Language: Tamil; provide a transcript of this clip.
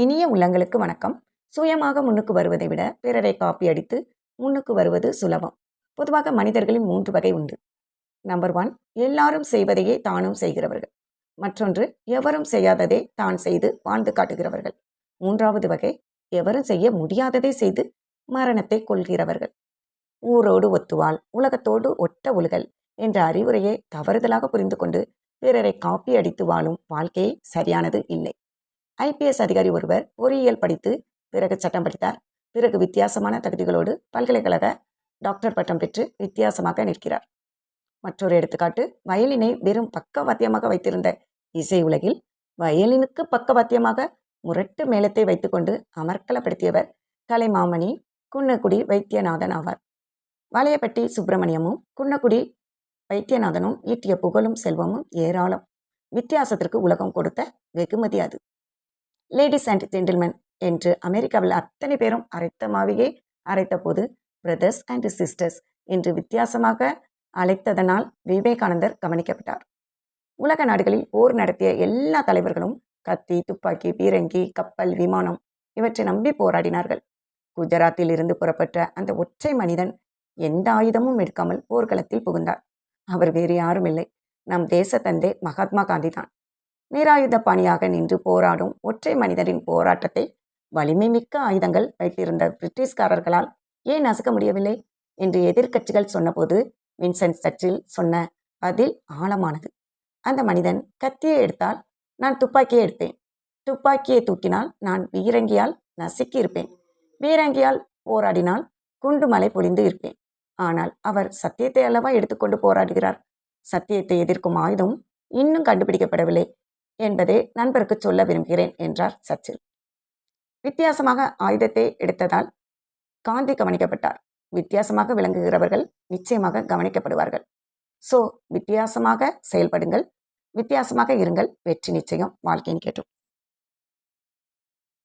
இனிய உள்ளங்களுக்கு வணக்கம். சுயமாக முன்னுக்கு வருவதை விட பிறரை காப்பி அடித்து முன்னுக்கு வருவது சுலபம். பொதுவாக மனிதர்களின் மூன்று வகை உண்டு. நம்பர் ஒன் எல்லாரும் செய்வதையே தானும் செய்கிறவர்கள். மற்றொன்று எவரும் செய்யாததை தான் செய்து வாழ்ந்து காட்டுகிறவர்கள். மூன்றாவது வகை எவரும் செய்ய முடியாததை செய்து மரணத்தை கொள்கிறவர்கள் ஊரோடு ஒத்துவாள் உலகத்தோடு ஒட்ட ஒழுகல் என்ற அறிவுரையை தவறுதலாக புரிந்து கொண்டு பிறரை காப்பி அடித்து வாழும் வாழ்க்கையே சரியானது இல்லை. ஐபிஎஸ் அதிகாரி ஒருவர் பொறியியல் படித்து பிறகு சட்டம் படித்தார். பிறகு வித்தியாசமான தகுதிகளோடு பல்கலைக்கழக டாக்டர் பட்டம் பெற்று வித்தியாசமாக நிற்கிறார். மற்றொரு எடுத்துக்காட்டு வயலினை வெறும் பக்கவாத்தியமாக வைத்திருந்த இசை உலகில் வயலினுக்கு பக்கவாத்தியமாக முரட்டு மேளத்தை வைத்துக்கொண்டு அமர்க்கலப்படுத்தியவர் கலைமாமணி குன்னக்குடி வைத்தியநாதன் ஆவார். வளையப்பட்டி சுப்பிரமணியமும் குன்னக்குடி வைத்தியநாதனும் ஈட்டிய புகழும் செல்வமும் ஏராளம். வித்தியாசத்திற்கு உலகம் கொடுத்த வெகுமதி அது. லேடிஸ் அண்ட் ஜென்டில்மேன் என்று அமெரிக்காவில் அத்தனை பேரும் அரைத்த மாவியை அரைத்த போது பிரதர்ஸ் அண்ட் சிஸ்டர்ஸ் என்று வித்தியாசமாக அழைத்ததனால் விவேகானந்தர் கவனிக்கப்பட்டார். உலக நாடுகளில் போர் நடத்திய எல்லா தலைவர்களும் கத்தி துப்பாக்கி பீரங்கி கப்பல் விமானம் இவற்றை நம்பி போராடினார்கள். குஜராத்தில் இருந்து புறப்பட்ட அந்த ஒற்றை மனிதன் எந்த ஆயுதமும் எடுக்காமல் போர்க்களத்தில் புகுந்தார். அவர் வேறு யாரும் இல்லை. நம் தேச தந்தை மகாத்மா காந்தி தான் நிராயுத பாணியாக நின்று போராடும் ஒற்றை மனிதரின் போராட்டத்தை வலிமை மிக்க ஆயுதங்கள் வைத்திருந்த பிரிட்டிஷ்காரர்களால் ஏன் நசுக்க முடியவில்லை? என்று எதிர்க்கட்சிகள் சொன்னபோது வின்சென்ட் சர்ச்சில் சொன்ன பதில் ஆழமானது. அந்த மனிதன் கத்தியை எடுத்தால் நான் துப்பாக்கியை எடுப்பேன். துப்பாக்கியை தூக்கினால் நான் வீரங்கியால் நசுக்கி இருப்பேன் வீரங்கியால் போராடினால் குண்டு மலை பொழிந்து இருப்பேன். ஆனால் அவர் சத்தியத்தை அல்லவா எடுத்துக்கொண்டு போராடுகிறார்? சத்தியத்தை எதிர்க்கும் ஆயுதம் இன்னும் கண்டுபிடிக்கப்படவில்லை. என்பதை நண்பருக்கு சொல்ல விரும்புகிறேன் என்றார் சச்சில் வித்தியாசமாக ஆயுதத்தை எடுத்ததால் காந்தி கவனிக்கப்பட்டார். வித்தியாசமாக விளங்குகிறவர்கள் நிச்சயமாக கவனிக்கப்படுவார்கள். ஸோ வித்தியாசமாக செயல்படுங்கள் வித்தியாசமாக இருங்கள் வெற்றி நிச்சயம் வாழ்க்கையின் கேட்டும்.